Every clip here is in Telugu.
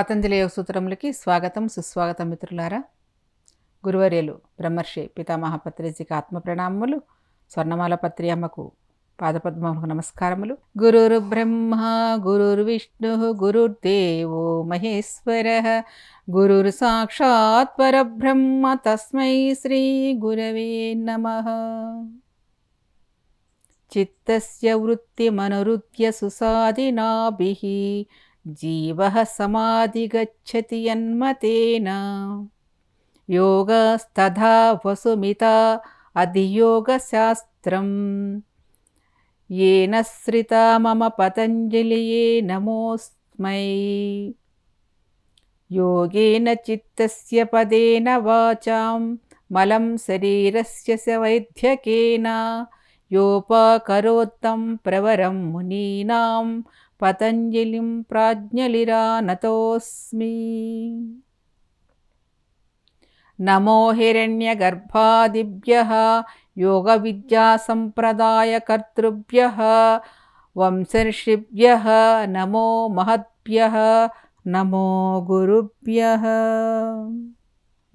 పతంజలి యోగ సూత్రములకి స్వాగతం సుస్వాగతం మిత్రులారా. గురువర్యులు బ్రహ్మర్షి పితామహ పత్రిజీకి ఆత్మ ప్రణామములు స్వర్ణమాల పత్రి అమ్మకు పాదపద్మములకు నమస్కారములు. గురుర్ బ్రహ్మ గురుర్ విష్ణు గురుర్దేవో మహేశ్వర. గురుర్ సాక్షాత్ పరబ్రహ్మ తస్మై శ్రీ గురవే నమ. చిత్తస్య వృత్తిమనురుద్య సుసాదినాభి जीवः समाधिगच्छति यन्मतेन। योगस्तथा वसुमिता अधियोगशास्त्रम्। येन श्रिता मम पतञ्जलिये नमोऽस्मै। योगेन चित्तस्य पदेन वाचां मलं शरीरस्य स वैद्यकेन। योपाकरोत्तं प्रवरं मुनीनां పతంజలిం ప్రాజ్ఞలిరానతోస్మి నమో హిరణ్యగర్భాదిభ్య యోగ విద్యాసంప్రదాయకర్తృభ్య వంశర్షిభ్య నమో మహద్భ్య నమో గురుభ్య.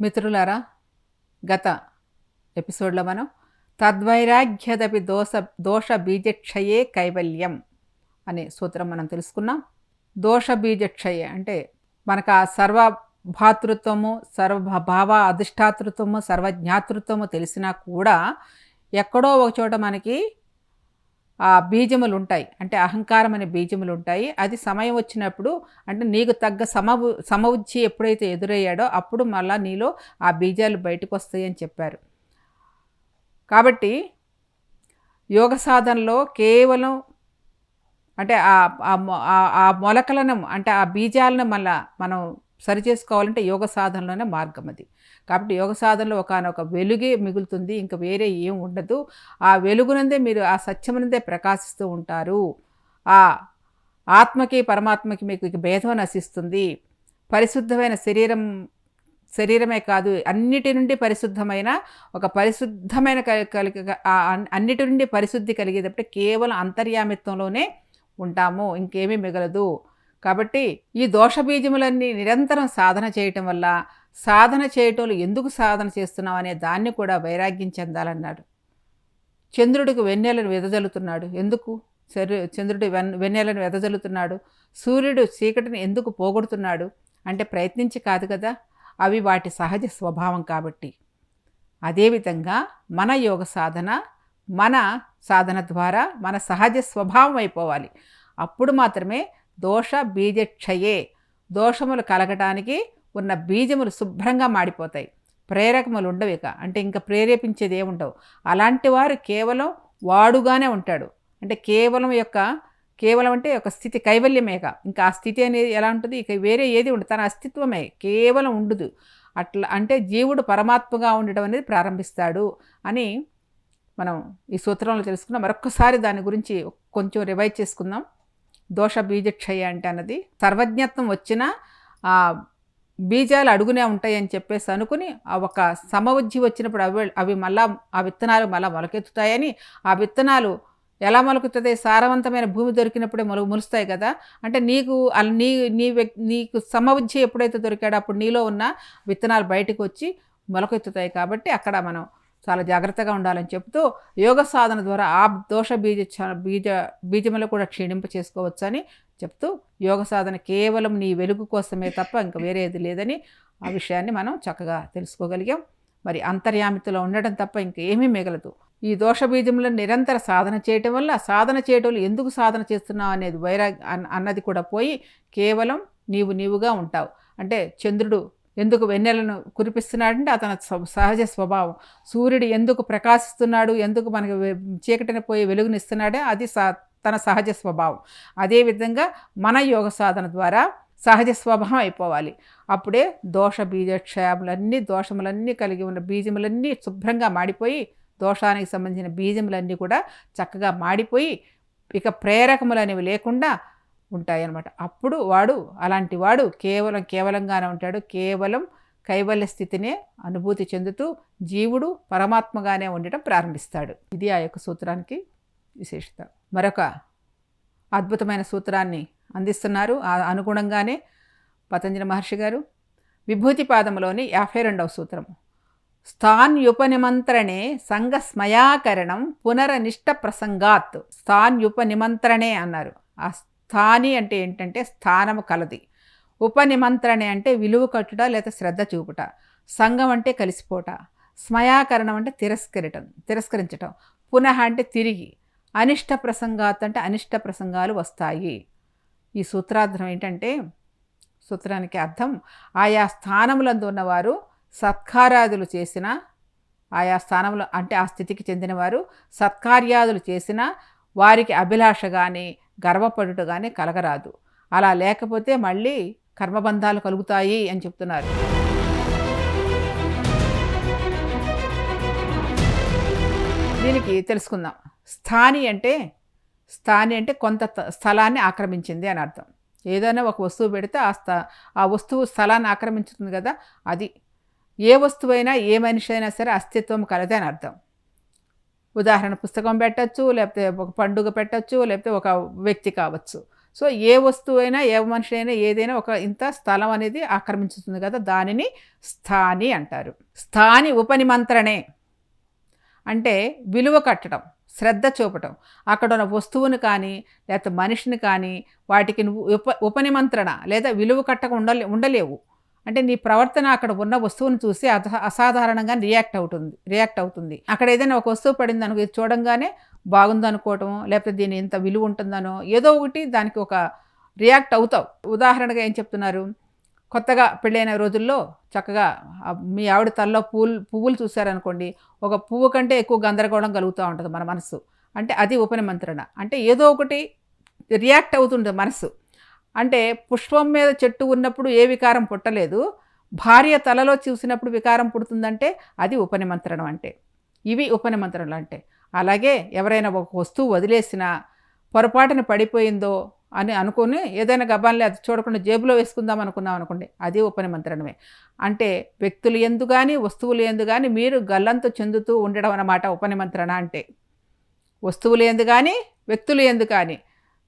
మిత్రులారా గత ఎపిసోడ్లో మనం తద్వైరాగ్యదపి దోష దోష బీజక్షయే కైవల్యం అనే సూత్రం మనం తెలుసుకున్నాం. దోష బీజక్షయ అంటే మనకు ఆ సర్వ భాతృత్వము సర్వ భావ అధిష్టాతృత్వము సర్వజ్ఞాతృత్వము తెలిసినా కూడా ఎక్కడో ఒక చోట మనకి ఆ బీజములు ఉంటాయి అంటే అహంకారం అనే బీజములు ఉంటాయి అది సమయం వచ్చినప్పుడు అంటే నీకు తగ్గ సమ సమవుచ్చి ఎప్పుడైతే ఎదురయ్యాడో అప్పుడు మళ్ళా నీలో ఆ బీజాలు బయటకు వస్తాయి అని చెప్పారు. కాబట్టి యోగ సాధనలో కేవలం అంటే ఆ మొలకలను అంటే ఆ బీజాలను మళ్ళా మనం సరి చేసుకోవాలంటే యోగ సాధనలోనే మార్గం అది. కాబట్టి యోగ సాధనలో ఒకనొక వెలుగే మిగులుతుంది ఇంకా వేరే ఏం ఉండదు. ఆ వెలుగునందే మీరు ఆ సత్యమునందే ప్రకాశిస్తూ ఉంటారు. ఆ ఆత్మకి పరమాత్మకి మీకు భేదం నశిస్తుంది. పరిశుద్ధమైన శరీరం శరీరమే కాదు అన్నిటి నుండి పరిశుద్ధమైన ఒక పరిశుద్ధమైన కలిగి అన్నిటి నుండి పరిశుద్ధి కలిగేటప్పుడు కేవలం అంతర్యామిత్వంలోనే ఉంటాము ఇంకేమీ మిగలదు. కాబట్టి ఈ దోషబీజములన్నీ నిరంతరం సాధన చేయటం వల్ల సాధన చేయటం ఎందుకు సాధన చేస్తున్నాం అనే దాన్ని కూడా వైరాగ్యం చెందాలన్నాడు. చంద్రుడికి వెన్నెలను వెదజల్లుతున్నాడు. ఎందుకు? శరీ చంద్రుడి వెన్ వెన్నెలను వెదజల్లుతున్నాడు. సూర్యుడు చీకటిని ఎందుకు పోగొడుతున్నాడు? అంటే ప్రయత్నించి కాదు కదా అవి వాటి సహజ స్వభావం కాబట్టి. అదేవిధంగా మన యోగ సాధన మన సాధన ద్వారా మన సహజ స్వభావం అయిపోవాలి. అప్పుడు మాత్రమే దోష బీజక్షయే. దోషములు కలగటానికి ఉన్న బీజములు శుభ్రంగా మాడిపోతాయి. ప్రేరకములు ఉండవు ఇక. అంటే ఇంకా ప్రేరేపించేది ఏముండవు. అలాంటి వారు కేవలం వాడుగానే ఉంటాడు. అంటే కేవలం యొక్క కేవలం అంటే ఒక స్థితి కైవల్యమేక ఇంకా. ఆ స్థితి అనేది ఎలా ఉంటుంది? ఇక వేరే ఏది ఉండదు. తన అస్తిత్వమే. కేవలం ఉండదు. అట్లా అంటే జీవుడు పరమాత్మగా ఉండడం అనేది ప్రారంభిస్తాడు అని మనం ఈ సూత్రంలో తెలుసుకున్నాం. మరొక్కసారి దాని గురించి కొంచెం రివైజ్ చేసుకుందాం. దోష బీజక్షయ అంటే అన్నది. సర్వజ్ఞత్వం వచ్చినా ఆ బీజాలు అడుగునే ఉంటాయి అని చెప్పేసి అనుకుని ఒక సమవుజ్జి వచ్చినప్పుడు అవి అవి మళ్ళా ఆ విత్తనాలు మళ్ళా మొలకెత్తుతాయని ఆ విత్తనాలు ఎలా మొలకెత్తుంది సారవంతమైన భూమి దొరికినప్పుడే మొల ములుస్తాయి కదా. అంటే నీకు నీ నీ నీకు సమవుజ్జి ఎప్పుడైతే దొరికాడో అప్పుడు నీలో ఉన్న విత్తనాలు బయటకు వచ్చి మొలకెత్తుతాయి కాబట్టి అక్కడ మనం చాలా జాగ్రత్తగా ఉండాలని చెప్తూ యోగ సాధన ద్వారా ఆ దోష బీజ బీజ బీజములు కూడా క్షీణింప చేసుకోవచ్చని చెప్తూ యోగ సాధన కేవలం నీ వెలుగు కోసమే తప్ప ఇంకా వేరేది లేదని ఆ విషయాన్ని మనం చక్కగా తెలుసుకోగలిగాం. మరి అంతర్యామితిలో ఉండడం తప్ప ఇంకేమీ మిగలదు. ఈ దోష బీజములను నిరంతర సాధన చేయటం వల్ల సాధన చేయటం ఎందుకు సాధన చేస్తున్నావు అనేది వైరా అన్నది కూడా పోయి కేవలం నీవు నీవుగా ఉంటావు. అంటే చంద్రుడు ఎందుకు వెన్నెలను కురిపిస్తున్నాడంటే అతని సహజ స్వభావం. సూర్యుడు ఎందుకు ప్రకాశిస్తున్నాడు ఎందుకు మనకు చీకటిని పోయి వెలుగునిస్తున్నాడే అది తన సహజ స్వభావం. అదేవిధంగా మన యోగ సాధన ద్వారా సహజ స్వభావం అయిపోవాలి. అప్పుడే దోష బీజక్షయములన్నీ దోషములన్నీ కలిగి ఉన్న బీజములన్నీ శుభ్రంగా మాడిపోయి దోషానికి సంబంధించిన బీజములన్నీ కూడా చక్కగా మాడిపోయి ఇక ప్రేరకములు అనేవి లేకుండా ఉంటాయి అన్నమాట అప్పుడు వాడు అలాంటి వాడు కేవలం కేవలంగానే ఉంటాడు. కేవలం కైవల్య స్థితినే అనుభూతి చెందుతూ జీవుడు పరమాత్మగానే ఉండటం ప్రారంభిస్తాడు. ఇది ఆ యొక్క సూత్రానికి విశేషత. మరొక అద్భుతమైన సూత్రాన్ని అందిస్తున్నారు. ఆ అనుగుణంగానే పతంజలి మహర్షి గారు. విభూతి పాదములోని యాభై రెండవ సూత్రము. స్థాన్యుపనిమంత్రణే సంగస్మయాకరణం పునరనిష్ట ప్రసంగాత్. స్థాన్యుపనిమంత్రణే అన్నారు. ఆ స్థాని అంటే ఏంటంటే స్థానము కలది. ఉపనిమంత్రణే అంటే విలువ కట్టుట లేదా శ్రద్ధ చూపుట. సంఘం అంటే కలిసిపోట. స్మయాకరణం అంటే తిరస్కరించటం తిరస్కరించటం. పునః అంటే తిరిగి. అనిష్ట ప్రసంగాత్ అంటే అనిష్ట ప్రసంగాలు వస్తాయి. ఈ సూత్రార్థం ఏంటంటే సూత్రానికి అర్థం ఆయా స్థానములందు ఉన్నవారు సత్కార్యాదులు చేసిన ఆయా స్థానంలో అంటే ఆ స్థితికి చెందినవారు సత్కార్యాదులు చేసిన వారికి అభిలాష కానీ గర్వపడుట కానీ కలగరాదు. అలా లేకపోతే మళ్ళీ కర్మబంధాలు కలుగుతాయి అని చెప్తున్నారు. దీనికి తెలుసుకుందాం. స్థాని అంటే స్థాని అంటే కొంత స్థలాన్ని ఆక్రమించింది అని అర్థం. ఏదైనా ఒక వస్తువు పెడితే ఆ స్థ ఆ వస్తువు స్థలాన్ని ఆక్రమించుతుంది కదా అది ఏ వస్తువైనా ఏ మనిషి అయినా సరే అస్తిత్వం కలదే అని అర్థం. ఉదాహరణ పుస్తకం పెట్టచ్చు లేకపోతే ఒక పండుగ పెట్టచ్చు లేకపోతే ఒక వ్యక్తి కావచ్చు. సో ఏ వస్తువు అయినా ఏ మనిషి అయినా ఏదైనా ఒక ఇంత స్థలం అనేది ఆక్రమించుతుంది కదా దానిని స్థాని అంటారు. స్థాని ఉపనిమంత్రణే. అంటే విలువ కట్టడం శ్రద్ధ చూపటం. అక్కడ ఉన్న వస్తువును కానీ లేకపోతే మనిషిని కానీ వాటికి ఉప ఉపనిమంత్రణ లేదా విలువ కట్టక ఉండలే ఉండలేవు. అంటే నీ ప్రవర్తన అక్కడ ఉన్న వస్తువును చూసి అసాధారణంగా రియాక్ట్ అవుతుంది రియాక్ట్ అవుతుంది. అక్కడ ఏదైనా ఒక వస్తువు పడింది అనుకో ఇది చూడంగానే బాగుందనుకోవటం లేకపోతే దీని ఇంత విలువ ఉంటుందనో ఏదో ఒకటి దానికి ఒక రియాక్ట్ అవుతావు. ఉదాహరణగా ఏం చెప్తున్నారు? కొత్తగా పెళ్ళైన రోజుల్లో చక్కగా మీ ఆవిడ తల్లో పువ్వులు పువ్వులు చూశారనుకోండి ఒక పువ్వు కంటే ఎక్కువ గందరగోళం కలుగుతూ ఉంటుంది మన మనసు. అంటే అది ఉపనిమంత్రణ. అంటే ఏదో ఒకటి రియాక్ట్ అవుతుంటుంది మనసు. అంటే పుష్పం మీద చెట్టు ఉన్నప్పుడు ఏ వికారం పుట్టలేదు. భార్య తలలో చూసినప్పుడు వికారం పుడుతుందంటే అది ఉపనిమంత్రణం అంటే. ఇవి ఉపనిమంత్రణలు అంటే. అలాగే ఎవరైనా ఒక వస్తువు వదిలేసినా పొరపాటున పడిపోయిందో అని అనుకుని ఏదైనా గబాన్లే అది చూడకుండా జేబులో వేసుకుందాం అనుకున్నాం అనుకోండి అది ఉపనిమంత్రణమే. అంటే వ్యక్తులు ఎందు కానీ వస్తువులు ఎందు కానీ మీరు గల్లంతో చెందుతూ ఉండడం అన్నమాట ఉపనిమంత్రణ అంటే. వస్తువులు ఎందు కానీ వ్యక్తులు ఎందు కానీ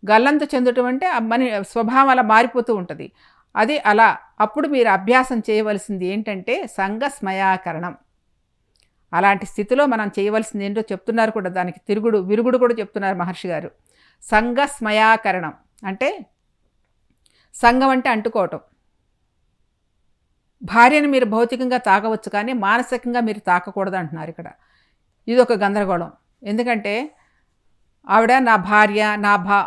గల్లంత చెందటం అంటే మన స్వభావం అలా మారిపోతూ ఉంటుంది. అది అలా. అప్పుడు మీరు అభ్యాసం చేయవలసింది ఏంటంటే సంఘ స్మయాకరణం అలాంటి స్థితిలో మనం చేయవలసింది ఏంటో చెప్తున్నారు కూడా దానికి తిరుగుడు విరుగుడు కూడా చెప్తున్నారు మహర్షి గారు. సంఘ స్మయాకరణం అంటే సంఘం అంటే అంటుకోవటం. భార్యను మీరు భౌతికంగా తాకవచ్చు కానీ మానసికంగా మీరు తాకకూడదు అంటున్నారు ఇక్కడ. ఇది ఒక గందరగోళం. ఎందుకంటే ఆవిడ నా భార్య నా భా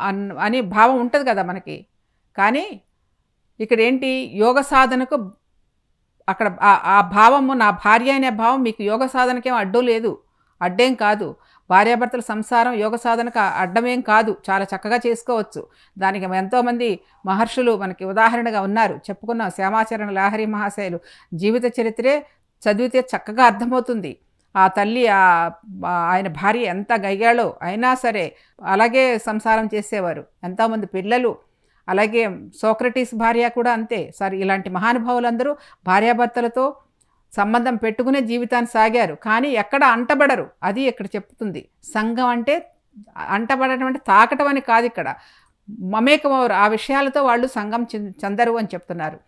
అని భావం ఉంటుంది కదా మనకి. కానీ ఇక్కడ ఏంటి యోగ సాధనకు అక్కడ ఆ భావము నా భార్య అనే భావం మీకు యోగ సాధనకేం అడ్డు లేదు. అడ్డేం కాదు. భార్యాభర్తల సంసారం యోగ సాధనకు అడ్డమేం కాదు. చాలా చక్కగా చేసుకోవచ్చు. దానికి ఎంతోమంది మహర్షులు మనకి ఉదాహరణగా ఉన్నారు. చెప్పుకున్నాం శ్యామాచరణ లాహరి మహాశయులు జీవిత చరిత్రే చదివితే చక్కగా అర్థమవుతుంది. ఆ తల్లి ఆయన భార్య ఎంత గయ్యాళో అయినా సరే అలాగే సంసారం చేసేవారు. ఎంతోమంది పిల్లలు. అలాగే సోక్రటీస్ భార్య కూడా అంతే. సరే ఇలాంటి మహానుభావులందరూ భార్యాభర్తలతో సంబంధం పెట్టుకునే జీవితాన్ని సాగారు. కానీ ఎక్కడ అంటబడరు. అది ఇక్కడ చెప్తుంది. సంఘం అంటే అంటబడటం అంటే తాకటం అని కాదు ఇక్కడ. మమేకమవరు ఆ విషయాలతో వాళ్ళు సంఘం చెందరు అని చెప్తున్నారు.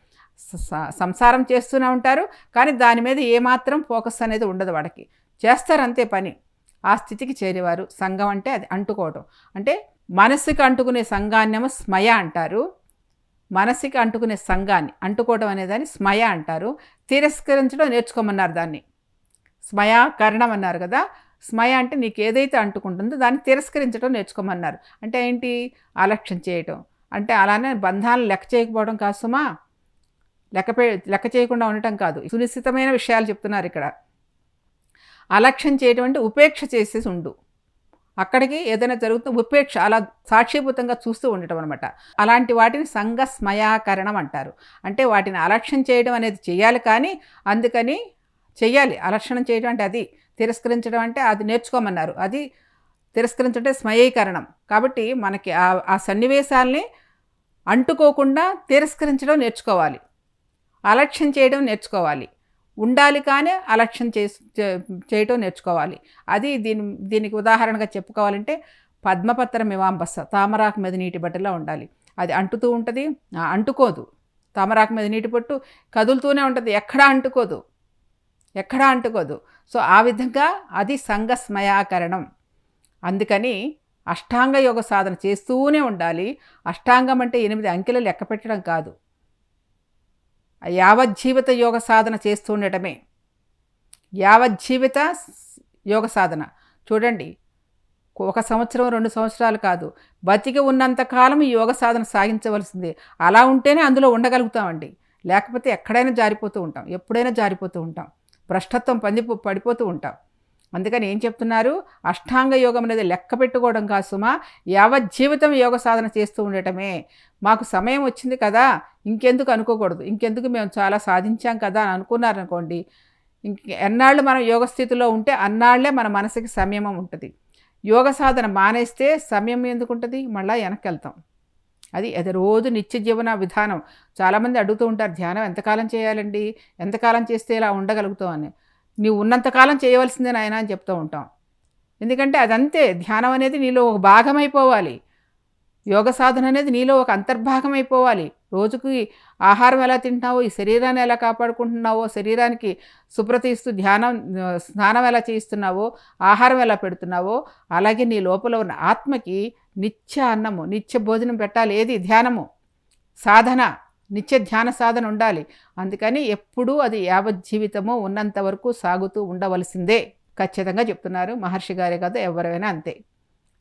సంసారం చేస్తూనే ఉంటారు కానీ దాని మీద ఏమాత్రం ఫోకస్ అనేది ఉండదు వాడికి. చేస్తారు అంతే పని. ఆ స్థితికి చేరేవారు. సంఘం అంటే అది అంటుకోవటం. అంటే మనసుకి అంటుకునే సంఘాన్నేమో స్మయ అంటారు. మనసుకి అంటుకునే సంఘాన్ని అంటుకోవటం అనేదాన్ని స్మయ అంటారు. తిరస్కరించడం నేర్చుకోమన్నారు దాన్ని. స్మయ కరణం అన్నారు కదా. స్మయ అంటే నీకు ఏదైతే అంటుకుంటుందో దాన్ని తిరస్కరించడం నేర్చుకోమన్నారు. అంటే ఏంటి? అలక్ష్యం చేయటం. అంటే అలానే బంధాలను లెక్క చేయకపోవడం కాసుమా లెక్కపే లెక్క చేయకుండా ఉండటం కాదు. సునిశ్చితమైన విషయాలు చెప్తున్నారు ఇక్కడ. అలక్ష్యం చేయటం అంటే ఉపేక్ష చేసేసి ఉండు. అక్కడికి ఏదైనా జరుగుతున్న ఉపేక్ష అలా సాక్షిభూతంగా చూస్తూ ఉండటం అనమాట అలాంటి వాటిని సంఘ స్మయాకరణం అంటారు. అంటే వాటిని అలక్ష్యం చేయడం అనేది చేయాలి కానీ అందుకని చెయ్యాలి. అలక్షణం చేయడం అంటే అది. తిరస్కరించడం అంటే అది నేర్చుకోమన్నారు. అది తిరస్కరించడం స్మయీకరణం. కాబట్టి మనకి ఆ సన్నివేశాల్ని అంటుకోకుండా తిరస్కరించడం నేర్చుకోవాలి. అలక్ష్యం చేయడం నేర్చుకోవాలి. ఉండాలి కానీ అలక్ష్యం చేయటం నేర్చుకోవాలి. అది దీని దీనికి ఉదాహరణగా చెప్పుకోవాలంటే పద్మపత్ర ఇవాంబస్స తామరాకు మీద నీటి బట్టలా ఉండాలి. అది అంటుతూ ఉంటుంది. అంటుకోదు. తామరాకు మీద నీటి పట్టు కదులుతూనే ఉంటుంది. ఎక్కడా అంటుకోదు. ఎక్కడా అంటుకోదు. సో ఆ విధంగా అది సంఘస్మయాకరణం అందుకని అష్టాంగ యోగ సాధన చేస్తూనే ఉండాలి. అష్టాంగం అంటే ఎనిమిది అంకెలు లెక్క పెట్టడం కాదు. యావజ్జీవిత యోగ సాధన చేస్తూ ఉండటమే. యావజ్జీవిత యోగ సాధన. చూడండి ఒక సంవత్సరం రెండు సంవత్సరాలు కాదు. బతికి ఉన్నంతకాలం ఈ యోగ సాధన సాగించవలసిందే. అలా ఉంటేనే అందులో ఉండగలుగుతామండి. లేకపోతే ఎక్కడైనా జారిపోతూ ఉంటాం. ఎప్పుడైనా జారిపోతూ ఉంటాం. భ్రష్టత్వం పంది పడిపోతూ ఉంటాం. అందుకని ఏం చెప్తున్నారు? అష్టాంగ యోగం అనేది లెక్క పెట్టుకోవడం కాదు సుమా. యావజ్జీవితం యోగ సాధన చేస్తూ ఉండటమే. మాకు సమయం వచ్చింది కదా ఇంకెందుకు అనుకోకూడదు. ఇంకెందుకు మేము చాలా సాధించాం కదా అని అనుకున్నారనుకోండి ఇంక ఎన్నాళ్ళు మనం యోగ స్థితిలో ఉంటే అన్నాళ్ళే మన మనసుకి సంయమం ఉంటుంది. యోగ సాధన మానేస్తే సమయం ఎందుకు ఉంటుంది మళ్ళీ వెనక్కి వెళ్తాం అది అది రోజు నిత్య జీవన విధానం. చాలామంది అడుగుతూ ఉంటారు ధ్యానం ఎంతకాలం చేయాలండి? ఎంతకాలం చేస్తే ఇలా ఉండగలుగుతాం అని. నీవు ఉన్నంతకాలం చేయవలసిందే నాయన అని చెప్తూ ఉంటాం. ఎందుకంటే అదంతే ధ్యానం అనేది నీలో ఒక భాగం అయిపోవాలి యోగ సాధన అనేది నీలో ఒక అంతర్భాగం అయిపోవాలి రోజుకి ఆహారం ఎలా తింటున్నావో ఈ శరీరాన్ని ఎలా కాపాడుకుంటున్నావో శరీరానికి శుభ్రత ఇస్తూ ధ్యానం స్నానం ఎలా చేయిస్తున్నావో ఆహారం ఎలా పెడుతున్నావో అలాగే నీ లోపల ఉన్న ఆత్మకి నిత్య అన్నము నిత్య భోజనం పెట్టాలి. ఏది? ధ్యానము. సాధన. నిత్య ధ్యాన సాధన ఉండాలి. అందుకని ఎప్పుడూ అది యావజ్జీవితము ఉన్నంత వరకు సాగుతూ ఉండవలసిందే. ఖచ్చితంగా చెప్తున్నారు. మహర్షి గారే కాదు ఎవరైనా అంతే.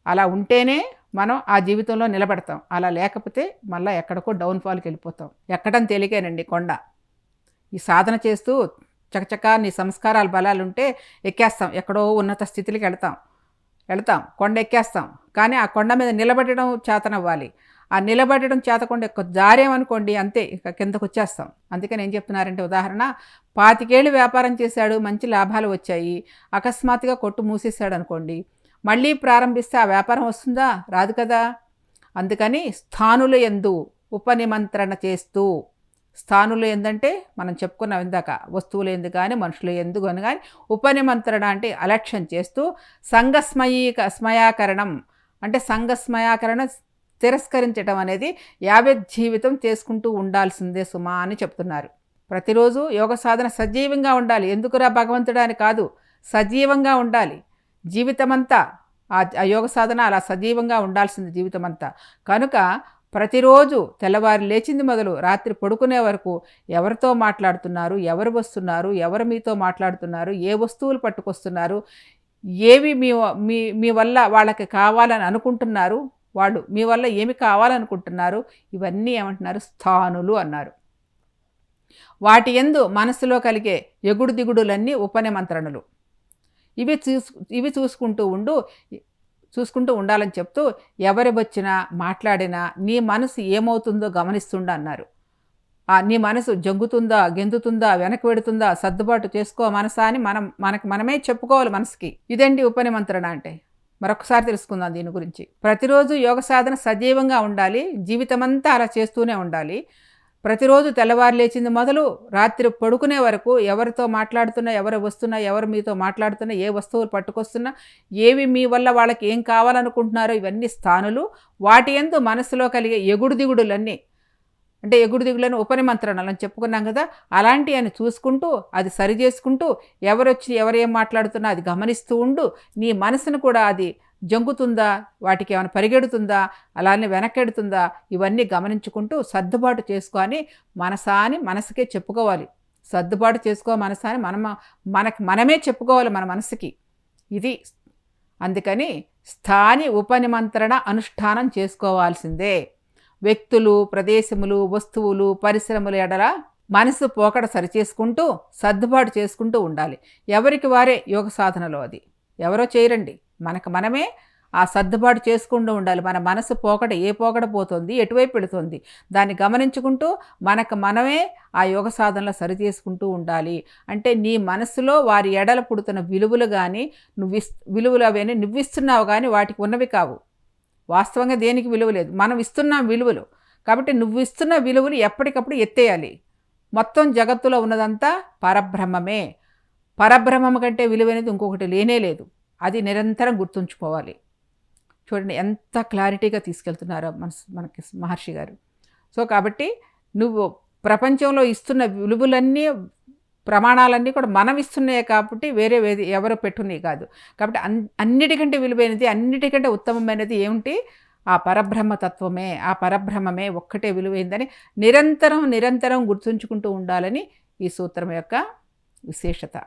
అలా ఉంటేనే మనం ఆ జీవితంలో నిలబడతాం. అలా లేకపోతే మళ్ళీ ఎక్కడికో డౌన్ఫాల్కి వెళ్ళిపోతాం. ఎక్కడం తేలికేనండి కొండ. ఈ సాధన చేస్తూ చకచకా నీ సంస్కారాలు బలాలు ఉంటే ఎక్కేస్తాం. ఎక్కడో ఉన్నత స్థితికి వెళతాం. వెళతాం. కొండ ఎక్కేస్తాం. కానీ ఆ కొండ మీద నిలబడడం చేతనవ్వాలి. ఆ నిలబడడం చేతకుండా ఎక్కువ జారేమనుకోండి అంతే ఇక కిందకు వచ్చేస్తాం. అందుకని ఏం చెప్తున్నారంటే ఉదాహరణ పాతికేళ్ళు వ్యాపారం చేశాడు మంచి లాభాలు వచ్చాయి అకస్మాత్తుగా కొట్టు మూసేశాడు అనుకోండి మళ్ళీ ప్రారంభిస్తే ఆ వ్యాపారం వస్తుందా? రాదు కదా. అందుకని స్థానుల ఎందు ఉపనిమంత్రణ చేస్తూ స్థానులు ఏంటంటే మనం చెప్పుకున్నాం ఇందాక వస్తువులు ఎందు కానీ మనుషులు ఎందుకు అని కానీ ఉపనిమంత్రణ అంటే అలక్ష్యం చేస్తూ సంఘస్మయీక స్మయాకరణం అంటే సంఘస్మయాకరణ తిరస్కరించడం అనేది యాభై జీవితం చేసుకుంటూ ఉండాల్సిందే సుమా అని చెప్తున్నారు. ప్రతిరోజు యోగ సాధన సజీవంగా ఉండాలి. ఎందుకురా భగవంతుడా అని కాదు సజీవంగా ఉండాలి. జీవితమంతా ఆ యోగ సాధన అలా సజీవంగా ఉండాల్సింది జీవితమంతా. కనుక ప్రతిరోజు తెల్లవారు లేచింది మొదలు రాత్రి పడుకునే వరకు ఎవరితో మాట్లాడుతున్నారు ఎవరు వస్తున్నారు ఎవరు మీతో మాట్లాడుతున్నారు ఏ వస్తువులు పట్టుకొస్తున్నారు ఏవి మీ మీ మీ వల్ల వాళ్ళకి కావాలని అనుకుంటున్నారు వాళ్ళు మీ వల్ల ఏమి కావాలనుకుంటున్నారు? ఇవన్నీ ఏమంటున్నారు? స్థానులు అన్నారు. వాటి ఎందు మనసులో కలిగే ఎగుడు దిగుడులన్నీ ఉపనిమంత్రణలు. ఇవి చూసు ఇవి చూసుకుంటూ ఉండు చూసుకుంటూ ఉండాలని చెప్తూ ఎవరి వచ్చినా మాట్లాడినా నీ మనసు ఏమవుతుందో గమనిస్తుండ అన్నారు. నీ మనసు జంగుతుందా గెంతుతుందా వెనక్కి పెడుతుందా సర్దుబాటు చేసుకో మనసా అని మనం మనకు మనమే చెప్పుకోవాలి మనసుకి. ఇదండి ఉపనిమంత్రణ అంటే? మరొకసారి తెలుసుకుందాం దీని గురించి. ప్రతిరోజు యోగ సాధన సజీవంగా ఉండాలి. జీవితమంతా అలా చేస్తూనే ఉండాలి. ప్రతిరోజు తెల్లవారు లేచింది మొదలు రాత్రి పడుకునే వరకు ఎవరితో మాట్లాడుతున్నా ఎవరు వస్తున్నా ఎవరు మీతో మాట్లాడుతున్నా ఏ వస్తువులు పట్టుకొస్తున్నా ఏవి మీ వల్ల వాళ్ళకి ఏం కావాలనుకుంటున్నారో ఇవన్నీ స్థానులు. వాటి ఎందు మనసులో కలిగే ఎగుడు దిగుడులన్నీ అంటే ఎగుడు దిగులను ఉపనిమంత్రణలు చెప్పుకున్నాం కదా అలాంటి అని చూసుకుంటూ అది సరి చేసుకుంటూ ఎవరొచ్చి ఎవరేం మాట్లాడుతున్నా అది గమనిస్తూ ఉండు నీ మనసును కూడా అది జంగుతుందా వాటికి ఏమైనా పరిగెడుతుందా అలానే వెనకెడుతుందా ఇవన్నీ గమనించుకుంటూ సర్దుబాటు చేసుకొని మనసాని మనసుకే చెప్పుకోవాలి. సర్దుబాటు చేసుకో మనసాని మనం మనకి మనమే చెప్పుకోవాలి మన మనసుకి. ఇది అందుకని స్థాని ఉపనిమంత్రణ అనుష్ఠానం చేసుకోవాల్సిందే. వ్యక్తులు ప్రదేశములు వస్తువులు పరిశ్రమలు ఎడల మనసు పోకడ సరిచేసుకుంటూ సర్దుబాటు చేసుకుంటూ ఉండాలి. ఎవరికి వారే యోగ సాధనలో అది. ఎవరో చేయరండి. మనకు మనమే ఆ సర్దుబాటు చేసుకుంటూ ఉండాలి. మన మనసు పోకడ ఏ పోకడ పోతుంది ఎటువైపు పెడుతుంది దాన్ని గమనించుకుంటూ మనకు మనమే ఆ యోగ సాధనలో సరి చేసుకుంటూ ఉండాలి. అంటే నీ మనసులో వారి ఎడల పుడుతున్న విలువలు కానీ నువ్వు విలువలు అవన్నీ నువ్విస్తున్నావు కానీ వాటికి ఉన్నవి కావు. వాస్తవంగా దేనికి విలువ లేదు? మనం ఇస్తున్నాం విలువలు. కాబట్టి నువ్వు ఇస్తున్న విలువలు ఎప్పటికప్పుడు ఎత్తేయాలి. మొత్తం జగత్తులో ఉన్నదంతా పరబ్రహ్మమే. పరబ్రహ్మం కంటే విలువైనది ఇంకొకటి లేనే లేదు. అది నిరంతరం గుర్తుంచుకోవాలి. చూడండి ఎంత క్లారిటీగా తీసుకెళ్తున్నారో మన మనకి మహర్షి గారు. సో కాబట్టి నువ్వు ప్రపంచంలో ఇస్తున్న విలువలన్నీ ప్రమాణాలన్నీ కూడా మనం ఇస్తున్నాయి కాబట్టి వేరే వేది ఎవరు పెట్టున్నాయి కాదు. కాబట్టి అన్ అన్నిటికంటే విలువైనది అన్నిటికంటే ఉత్తమమైనది ఏమిటి? ఆ పరబ్రహ్మతత్వమే ఆ పరబ్రహ్మమే ఒక్కటే విలువైందని నిరంతరం నిరంతరం గుర్తుంచుకుంటూ ఉండాలని ఈ సూత్రం యొక్క విశేషత.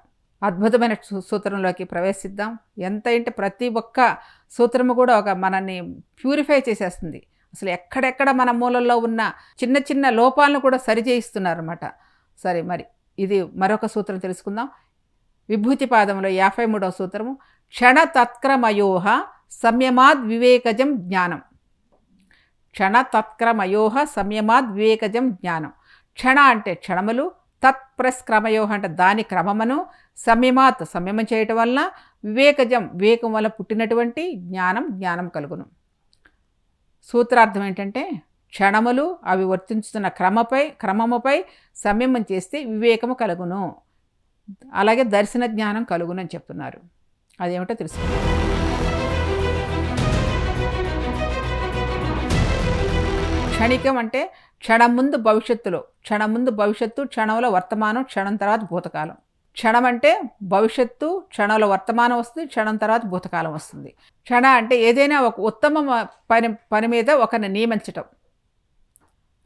అద్భుతమైన సూత్రంలోకి ప్రవేశిద్దాం. ఎంత అంటే ప్రతి ఒక్క సూత్రము కూడా ఒక మనల్ని ప్యూరిఫై చేసేస్తుంది. అసలు ఎక్కడెక్కడ మన మూలల్లో ఉన్న చిన్న చిన్న లోపాలను కూడా సరిచేయిస్తున్నారన్నమాట. సరే మరి. ఇది మరొక సూత్రం తెలుసుకుందాం. విభూతి పాదంలో యాభై మూడవ సూత్రము. క్షణ తత్క్రమయోహ సంయమాద్ వివేకజం జ్ఞానం. క్షణ తత్క్రమయోహ సంయమాద్ వివేకజం జ్ఞానం. క్షణ అంటే క్షణములు తత్ప్రస్క్రమయోహ అంటే దాని క్రమమును సంయమాత్ సంయమం చేయటం వలన వివేకజం వివేకం వల్ల పుట్టినటువంటి జ్ఞానం జ్ఞానం కలుగును. సూత్రార్థం ఏంటంటే క్షణములు అవి వర్తించుతున్న క్రమపై క్రమముపై సంయమం చేస్తే వివేకము కలుగును. అలాగే దర్శన జ్ఞానం కలుగును అని చెప్తున్నారు. అదేమిటో తెలుసుకుందాం. క్షణికం అంటే క్షణం ముందు భవిష్యత్తులో క్షణం ముందు భవిష్యత్తు క్షణంలో వర్తమానం క్షణం తర్వాత భూతకాలం. క్షణం అంటే భవిష్యత్తు క్షణంలో వర్తమానం వస్తుంది క్షణం తర్వాత భూతకాలం వస్తుంది. క్షణ అంటే ఏదైనా ఒక ఉత్తమ పని పని మీద ఒకరిని నియమించటం.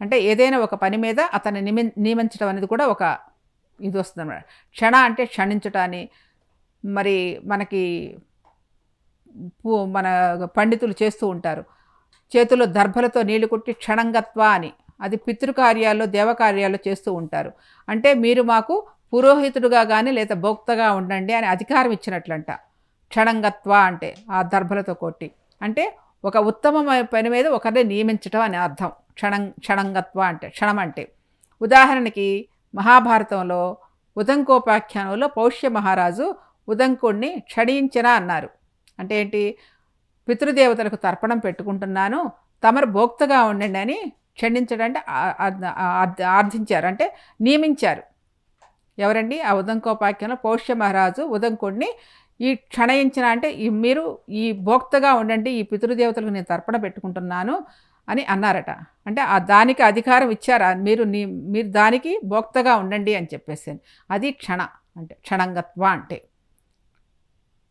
అంటే ఏదైనా ఒక పని మీద అతన్ని నిమి నియమించడం అనేది కూడా ఒక ఇది వస్తుంది అన్నమాట. క్షణ అంటే క్షణించటాన్ని మరి మనకి మన పండితులు చేస్తూ ఉంటారు. చేతుల్లో దర్భలతో నీళ్ళు కొట్టి క్షణంగత్వ అని. అది పితృకార్యాల్లో దేవకార్యాల్లో చేస్తూ ఉంటారు. అంటే మీరు మాకు పురోహితుడుగా కానీ లేదా భోక్తగా ఉండండి అని అధికారం ఇచ్చినట్లంట. క్షణంగత్వ అంటే ఆ దర్భలతో కొట్టి. అంటే ఒక ఉత్తమమైన పని మీద ఒకరిని నియమించటం అని అర్థం. క్షణం క్షణంగత్వ అంటే క్షణం అంటే ఉదాహరణకి మహాభారతంలో ఉదంకోపాఖ్యానంలో పౌష్య మహారాజు ఉదంకుడిని క్షణించిన అన్నారు. అంటే ఏంటి? పితృదేవతలకు తర్పణం పెట్టుకుంటున్నాను తమరు భోక్తగా ఉండండి అని క్షణించడంటే ఆర్థించారు. అంటే నియమించారు. ఎవరండి? ఆ ఉదంకోపాఖ్యంలో పౌష్య మహారాజు ఉదంకుడిని ఈ క్షణయించిన అంటే ఈ మీరు ఈ భోక్తగా ఉండండి ఈ పితృదేవతలకు నేను తర్పణ పెట్టుకుంటున్నాను అని అన్నారట. అంటే ఆ దానికి అధికారం ఇచ్చారా? మీరు నీ మీరు దానికి భోక్తగా ఉండండి అని చెప్పేసి. అది క్షణ అంటే క్షణంగత్వ అంటే.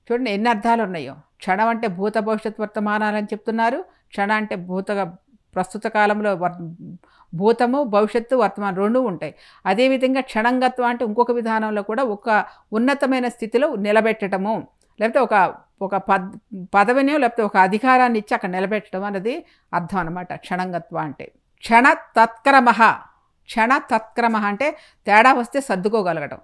చూడండి ఎన్ని అర్థాలు ఉన్నాయో. క్షణం అంటే భూత భవిష్యత్ వర్తమానాలని చెప్తున్నారు. క్షణ అంటే భూతగా ప్రస్తుత కాలంలో భూతము భవిష్యత్తు వర్తమానం రెండు ఉంటాయి. అదేవిధంగా క్షణంగత్వం అంటే ఇంకొక విధానంలో కూడా ఒక ఉన్నతమైన స్థితిలో నిలబెట్టడము లేకపోతే ఒక ఒక పద్ పదవిని లేకపోతే ఒక అధికారాన్ని ఇచ్చి అక్కడ నిలబెట్టడం అనేది అర్థం అనమాట క్షణంగత్వ అంటే. క్షణ తత్క్రమ క్షణ తత్క్రమ అంటే తేడా వస్తే సర్దుకోగలగడం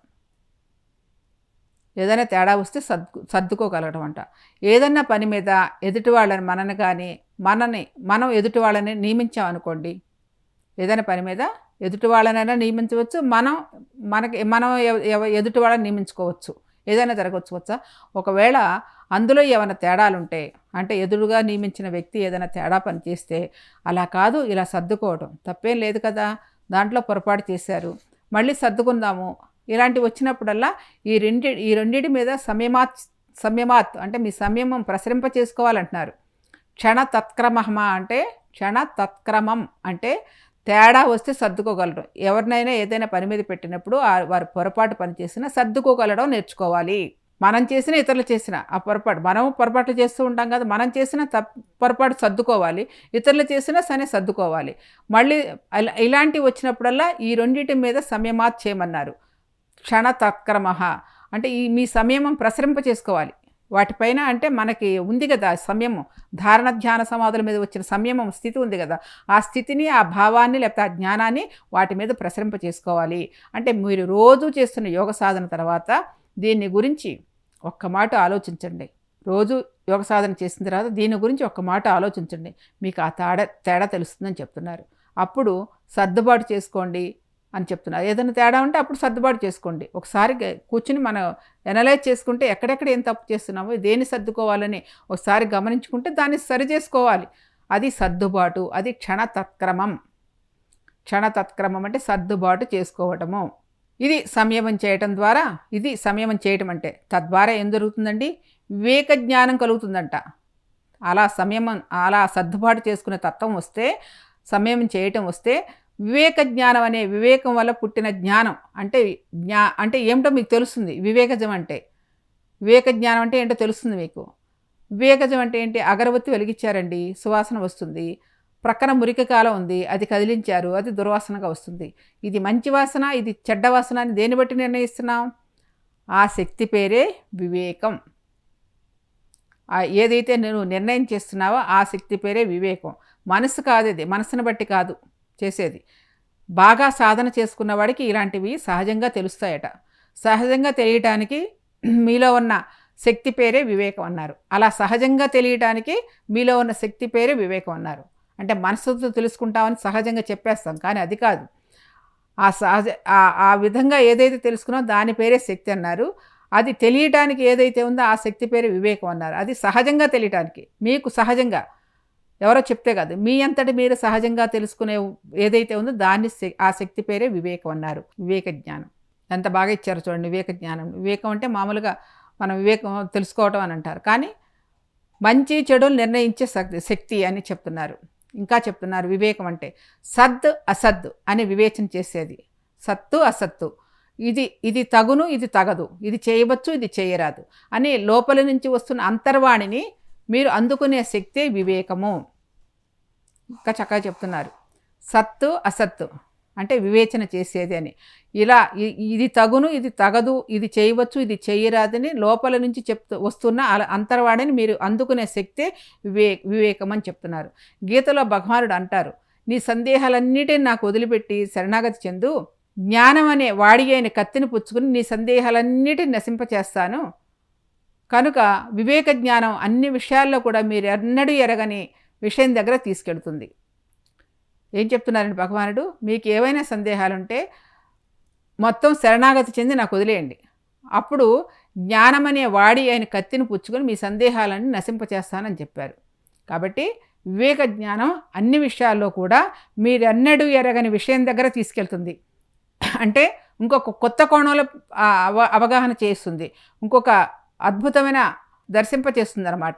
ఏదైనా తేడా వస్తే సర్దు సర్దుకోగలగడం అంట. ఏదన్నా పని మీద ఎదుటి వాళ్ళని మనని కానీ మనని మనం ఎదుటి వాళ్ళని నియమించామనుకోండి ఏదైనా పని మీద ఎదుటి వాళ్ళనైనా నియమించవచ్చు. మనం మనకి మనం ఎదుటి వాళ్ళని నియమించుకోవచ్చు. ఏదైనా జరగవచ్చువచ్చా ఒకవేళ అందులో ఏమైనా తేడాలుంటే అంటే ఎదురుగా నియమించిన వ్యక్తి ఏదైనా తేడా పని చేస్తే అలా కాదు ఇలా సర్దుకోవడం. తప్పేం లేదు కదా దాంట్లో పొరపాటు చేశారు మళ్ళీ సర్దుకుందాము. ఇలాంటివి వచ్చినప్పుడల్లా ఈ రెండి ఈ రెండింటి మీద సంయమాత్ సంయమాత్ అంటే మీ సంయమం ప్రసరింప చేసుకోవాలంటున్నారు క్షణ తత్క్రమహమ అంటే క్షణ తత్క్రమం అంటే తేడా వస్తే సర్దుకోగలడం ఎవరినైనా ఏదైనా పని మీద పెట్టినప్పుడు వారు పొరపాటు పని చేసినా సర్దుకోగలడం నేర్చుకోవాలి. మనం చేసిన ఇతరులు చేసిన ఆ పొరపాటు. మనం పొరపాటు చేస్తూ ఉంటాం కదా మనం చేసిన తప్ పొరపాటు సర్దుకోవాలి. ఇతరులు చేసినా సరే సర్దుకోవాలి. మళ్ళీ ఇలాంటివి వచ్చినప్పుడల్లా ఈ రెండింటి మీద సంయమాత్ చేయమన్నారు. క్షణ తత్క్రమ అంటే ఈ మీ సంయమం ప్రసరింప చేసుకోవాలి వాటిపైన అంటే మనకి ఉంది కదా సంయమం. ధారణ ధ్యాన సమాధుల మీద వచ్చిన సంయమం స్థితి ఉంది కదా. ఆ స్థితిని ఆ భావాన్ని లేకపోతే ఆ జ్ఞానాన్ని వాటి మీద ప్రసరింప చేసుకోవాలి. అంటే మీరు రోజు చేస్తున్న యోగ సాధన తర్వాత దీన్ని గురించి ఒక్క మాట ఆలోచించండి. రోజు యోగ సాధన చేసిన తర్వాత దీని గురించి ఒక్క మాట ఆలోచించండి. మీకు ఆ తేడా తేడా తెలుస్తుందని చెప్తున్నారు. అప్పుడు సర్దుబాటు చేసుకోండి. అని చెప్తున్నారు. ఏదైనా తేడా ఉంటే అప్పుడు సర్దుబాటు చేసుకోండి. ఒకసారి కూర్చుని మనం ఎనలైజ్ చేసుకుంటే ఎక్కడెక్కడ ఏం తప్పు చేస్తున్నామో దేన్ని సర్దుకోవాలని ఒకసారి గమనించుకుంటే దాన్ని సరి చేసుకోవాలి. అది సర్దుబాటు అది క్షణ తత్క్రమం క్షణ తత్క్రమం అంటే సర్దుబాటు చేసుకోవటము. ఇది సంయమం చేయటం ద్వారా ఇది సంయమం చేయటం అంటే తద్వారా ఏం జరుగుతుందండి? వివేక జ్ఞానం కలుగుతుందంట. అలా సంయమం అలా సర్దుబాటు చేసుకునే తత్వం వస్తే సంయమం చేయటం వస్తే వివేక జ్ఞానం అనే వివేకం వల్ల పుట్టిన జ్ఞానం. అంటే జ్ఞా అంటే ఏమిటో మీకు తెలుస్తుంది. వివేకజం అంటే. వివేక జ్ఞానం అంటే ఏంటో తెలుస్తుంది మీకు. వివేకజం అంటే ఏంటి? అగరబత్తి వెలిగించారండి. సువాసన వస్తుంది. ప్రక్కన మురికి కాలం ఉంది. అది కదిలించారు. అది దుర్వాసనగా వస్తుంది. ఇది మంచి వాసన ఇది చెడ్డ వాసన అని దేన్ని బట్టి నిర్ణయిస్తున్నాం? ఆ శక్తి పేరే వివేకం. ఏదైతే నువ్వు నిర్ణయం చేస్తున్నావో ఆ శక్తి పేరే వివేకం. మనసు కాదు ఇది. మనసును బట్టి కాదు. చేసేది. బాగా సాధన చేసుకున్నవాడికి ఇలాంటివి సహజంగా తెలుస్తాయట. సహజంగా తెలియటానికి మీలో ఉన్న శక్తి పేరే వివేకం అన్నారు. అలా సహజంగా తెలియటానికి మీలో ఉన్న శక్తి పేరే వివేకం అన్నారు. అంటే మనసుతో తెలుసుకుంటామని సహజంగా చెప్పేస్తాం కానీ అది కాదు. ఆ సహజ ఆ విధంగా ఏదైతే తెలుసుకున్నా దాని పేరే శక్తి అన్నారు. అది తెలియటానికి ఏదైతే ఉందో ఆ శక్తి పేరే వివేకం అన్నారు. అది సహజంగా తెలియటానికి మీకు సహజంగా ఎవరో చెప్తే కాదు. మీ అంతటి మీరు సహజంగా తెలుసుకునే ఏదైతే ఉందో దాన్ని ఆ శక్తి పేరే వివేకం అన్నారు. వివేక జ్ఞానం. ఎంత బాగా ఇచ్చారు చూడండి. వివేక జ్ఞానం. వివేకం అంటే మామూలుగా మనం వివేకం తెలుసుకోవటం అని అంటారు. కానీ మంచి చెడులు నిర్ణయించే శక్తి శక్తి అని చెప్తున్నారు. ఇంకా చెప్తున్నారు వివేకం అంటే సద్ అసద్ అని వివేచన చేసేది. సత్తు అసత్తు. ఇది ఇది తగును ఇది తగదు. ఇది చేయవచ్చు ఇది చేయరాదు. అని లోపల నుంచి వస్తున్న అంతర్వాణిని మీరు అందుకునే శక్తే వివేకము. ఇంకా చక్కగా చెప్తున్నారు. సత్తు అసత్తు. అంటే వివేచన చేసేది అని. ఇలా ఇది తగును ఇది తగదు ఇది చేయవచ్చు ఇది చేయరాదని లోపల నుంచి చెప్తూ వస్తున్న అంతర్వాడని మీరు అందుకునే శక్తే వివే వివేకం అని చెప్తున్నారు. గీతలో భగవానుడు అంటారు నీ సందేహాలన్నిటిని నాకు వదిలిపెట్టి శరణాగతి చెందు. జ్ఞానం అనే వాడి అయిన కత్తిని పుచ్చుకుని నీ సందేహాలన్నిటిని నశింపచేస్తాను. కనుక వివేక జ్ఞానం అన్ని విషయాల్లో కూడా మీరు ఎన్నడూ ఎరగని విషయం దగ్గర తీసుకెళ్తుంది. ఏం చెప్తున్నారండి భగవానుడు? మీకు ఏవైనా సందేహాలుంటే మొత్తం శరణాగతి చెంది నాకు వదిలేయండి. అప్పుడు జ్ఞానమనే వాడి అయిన కత్తిని పుచ్చుకొని మీ సందేహాలన్నీ నశింపచేస్తానని చెప్పారు. కాబట్టి వివేక జ్ఞానం అన్ని విషయాల్లో కూడా మీరెన్నడూ ఎరగని విషయం దగ్గర తీసుకెళ్తుంది. అంటే ఇంకొక కొత్త కోణంలో అవగాహన చేస్తుంది. ఇంకొక అద్భుతమైన దర్శింపచేస్తుందన్నమాట.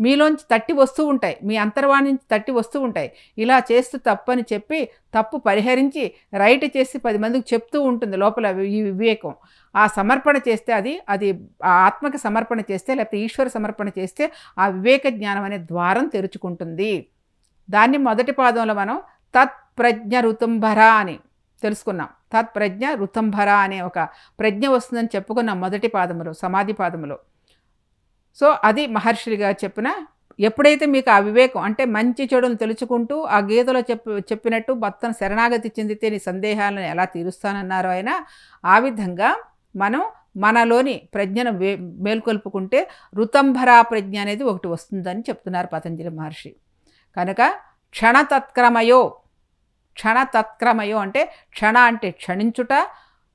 మీలోంచి తట్టి వస్తూ ఉంటాయి. మీ అంతర్వాణి నుంచి తట్టి వస్తూ ఉంటాయి. ఇలా చేస్తూ తప్పని చెప్పి తప్పు పరిహరించి రైట్ చేసి పది మందికి చెప్తూ ఉంటుంది లోపల ఈ వివేకం. ఆ సమర్పణ చేస్తే అది అది ఆ ఆత్మకి సమర్పణ చేస్తే లేకపోతే ఈశ్వర సమర్పణ చేస్తే ఆ వివేక జ్ఞానం అనే ద్వారం తెరుచుకుంటుంది. దాన్ని మొదటి పాదంలో మనం తత్ప్రజ్ఞ ఋతుంభర అని తెలుసుకున్నాం. తత్ప్రజ్ఞ రుతంభర అనే ఒక ప్రజ్ఞ వస్తుందని చెప్పుకున్న మొదటి పాదములో సమాధి పాదములో. సో అది మహర్షులుగా చెప్పిన ఎప్పుడైతే మీకు ఆ వివేకం అంటే మంచి చెడును తెలుసుకుంటూ ఆ గీతలో చెప్పి చెప్పినట్టు మొత్తం శరణాగతి చెందితే నీ సందేహాలను ఎలా తీరుస్తానన్నారో ఆయన ఆ విధంగా మనం మనలోని ప్రజ్ఞను మేల్కొల్పుకుంటే రుతంభరా ప్రజ్ఞ అనేది ఒకటి వస్తుందని చెప్తున్నారు పతంజలి మహర్షి. కనుక క్షణతత్క్రమయో క్షణ తత్క్రమయం అంటే క్షణ అంటే క్షణించుట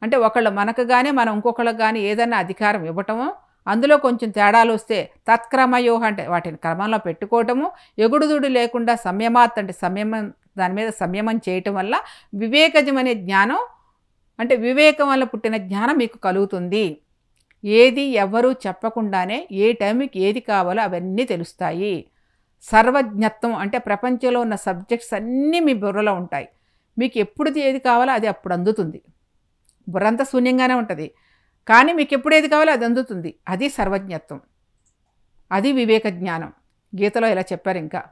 అంటే ఒకళ్ళు మనకు కానీ మనం ఇంకొకళ్ళకి కానీ ఏదైనా అధికారం ఇవ్వటము అందులో కొంచెం తేడాలు వస్తే తత్క్రమయోహ అంటే వాటిని క్రమంలో పెట్టుకోవటము ఎగుడుదుడు లేకుండా సంయమాత్ అంటే సంయమం దాని మీద సంయమం చేయటం వల్ల వివేకజం అనే జ్ఞానం అంటే వివేకం వల్ల పుట్టిన జ్ఞానం మీకు కలుగుతుంది. ఏది ఎవరు చెప్పకుండానే ఏ టైంకి ఏది కావాలో అవన్నీ తెలుస్తాయి. సర్వజ్ఞత్వం అంటే ప్రపంచంలో ఉన్న సబ్జెక్ట్స్ అన్నీ మీ బుర్రలో ఉంటాయి. మీకు ఎప్పుడు ఏది కావాలో అది అప్పుడు అందుతుంది. బుర్రంతా శూన్యంగానే ఉంటుంది. కానీ మీకు ఎప్పుడు ఏది కావాలో అది అందుతుంది. అది సర్వజ్ఞత్వం. అది వివేక జ్ఞానం. గీతలో ఇలా చెప్పారు ఇంకా.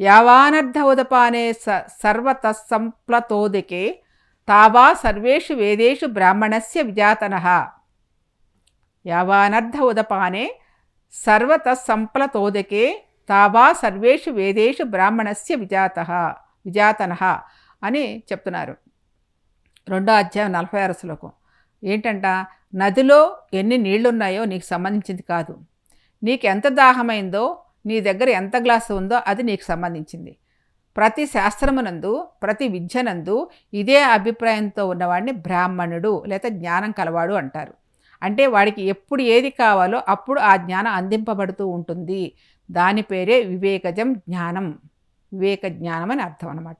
యావానర్థ ఉదపానే స సర్వత సంప్లతోదికే తావా సర్వేషు వేదేషు బ్రాహ్మణస్య విజాతన. యావానర్థ ఉదపానే సర్వత సంప్లతోదకే తావా సర్వేషు వేదేషు బ్రాహ్మణస్య విజాత విజాతన అని చెప్తున్నారు. రెండో అధ్యాయం నలభై ఆరు శ్లోకం. ఏంటంట? నదిలో ఎన్ని నీళ్ళున్నాయో నీకు సంబంధించింది కాదు. నీకు ఎంత దాహమైందో నీ దగ్గర ఎంత గ్లాసు ఉందో అది నీకు సంబంధించింది. ప్రతి శాస్త్రమునందు ప్రతి విద్యనందు ఇదే అభిప్రాయంతో ఉన్నవాడిని బ్రాహ్మణుడు లేదా జ్ఞానం కలవాడు అంటారు. అంటే వాడికి ఎప్పుడు ఏది కావాలో అప్పుడు ఆ జ్ఞానం అందింపబడుతూ ఉంటుంది. దాని పేరే వివేకజం జ్ఞానం. వివేక జ్ఞానం అని అర్థం అనమాట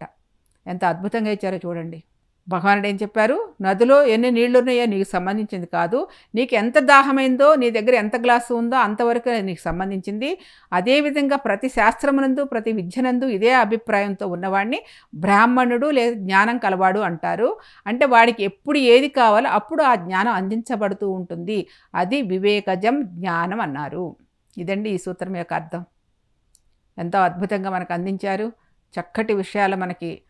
ఎంత అద్భుతంగా ఇచ్చారో చూడండి. భగవానుడు ఏం చెప్పారు? నదిలో ఎన్ని నీళ్ళున్నాయో నీకు సంబంధించింది కాదు. నీకు ఎంత దాహమైందో నీ దగ్గర ఎంత గ్లాసు ఉందో అంతవరకు నీకు సంబంధించింది. అదేవిధంగా ప్రతి శాస్త్రమునందు ప్రతి విద్యనందు ఇదే అభిప్రాయంతో ఉన్నవాడిని బ్రాహ్మణుడు లేదా జ్ఞానం కలవాడు అంటారు. అంటే వాడికి ఎప్పుడు ఏది కావాలో అప్పుడు ఆ జ్ఞానం అందించబడుతూ ఉంటుంది. అది వివేకజం జ్ఞానం అన్నారు. ఇదండి ఈ సూత్రం యొక్క అర్థం. ఎంతో అద్భుతంగా మనకు అందించారు. చక్కటి విషయాలు మనకి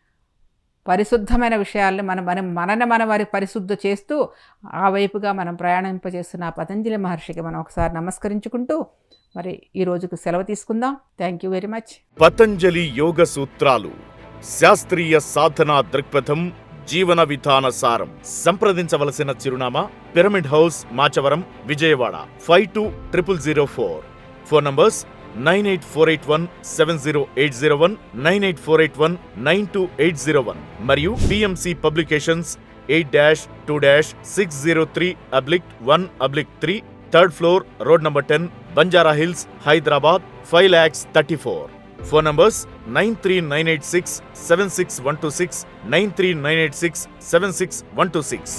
పరిశుద్ధమైన విషయాల్ని మనం మనం మనని మన వారి పరిశుద్ధ చేస్తూ ఆ వైపుగా మనం ప్రయాణింపజేస్తున్న పతంజలి మహర్షికి మనం ఒకసారి నమస్కరించుకుంటూ మరి ఈ రోజుకు సెలవు తీసుకుందాం. Thank you very much. Patanjali యోగ సూత్రాలు శాస్త్రీయ సాధనా దృక్పథం జీవన విధాన సారం. సంప్రదించవలసిన చిరునామా pyramid house Machavaram Vijayawada five two triple zero four. phone numbers nine eight four eight one seven zero eight zero one nine eight four eight one nine two eight zero one మరియు PMC publications eight dash two dash six zero three oblique one oblique three third floor road number ten Banjara Hills Hyderabad five lakhs thirty four phone numbers nine three nine eight six seven six one two six nine three nine eight six seven six one two six